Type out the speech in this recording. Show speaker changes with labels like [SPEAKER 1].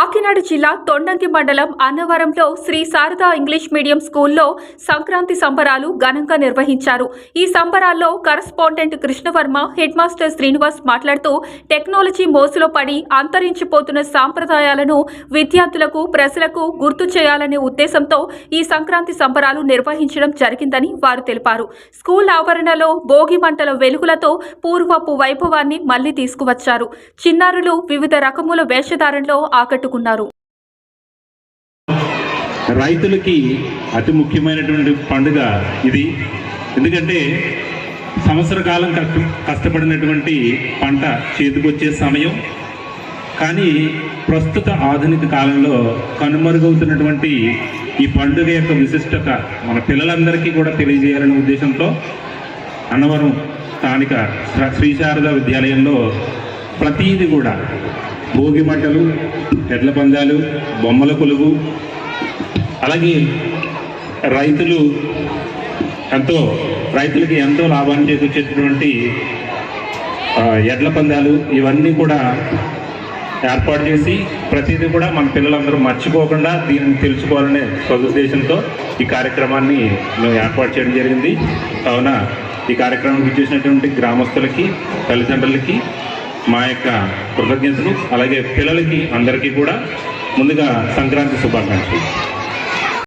[SPEAKER 1] కాకినాడ జిల్లా తొండంకి మండలం అన్నవరంలో శ్రీ శారదా ఇంగ్లీష్ మీడియం స్కూల్లో సంక్రాంతి సంబరాలు ఘనంగా నిర్వహించారు. ఈ సంబరాల్లో correspondent Krishnavarma head master Srinivas మాట్లాడుతూ టెక్నాలజీ మోసులో పడి అంతరించిపోతున్న సాంప్రదాయాలను విద్యార్థులకు ప్రజలకు గుర్తు చేయాలనే ఉద్దేశంతో ఈ సంక్రాంతి సంబరాలు నిర్వహించడం జరిగిందని వారు తెలిపారు. స్కూల్ ఆవరణలో భోగి మంటల వెలుగులతో పూర్వపు వైభవాన్ని మళ్ళీ తీసుకువచ్చారు. చిన్నారులు వివిధ రకముల వేషధారణలో ఆకట్టుకున్నారు
[SPEAKER 2] రైతులకి అతి ముఖ్యమైనటువంటి పండుగ ఇది. ఎందుకంటే సంవత్సర కాలం కష్ట కష్టపడినటువంటి పంట చేతికొచ్చే సమయం. కానీ ప్రస్తుత ఆధునిక కాలంలో కనుమరుగవుతున్నటువంటి ఈ పండుగ యొక్క విశిష్టత మన పిల్లలందరికీ కూడా తెలియజేయాలనే ఉద్దేశంతో అన్నవరం స్థానిక శ్రీ శారద విద్యాలయంలో ప్రతీది కూడా భోగి మంటలు ఎడ్ల పందాలు బొమ్మల కొలువు అలాగే రైతులు ఎంతో రైతులకి ఎంతో లాభాన్ని చేకూర్చేటటువంటి ఎడ్ల పందాలు ఇవన్నీ కూడా ఏర్పాటు చేసి ప్రతిదీ కూడా మన పిల్లలందరూ మర్చిపోకుండా దీన్ని తెలుసుకోవాలనే సదుద్దేశంతో ఈ కార్యక్రమాన్ని మేము ఏర్పాటు చేయడం జరిగింది. కావున ఈ కార్యక్రమానికి చేసినటువంటి గ్రామస్తులకి తల్లిదండ్రులకి మా యొక్క కృతజ్ఞతలు అలాగే పిల్లలకి అందరికీ కూడా ముందుగా సంక్రాంతి శుభాకాంక్షలు.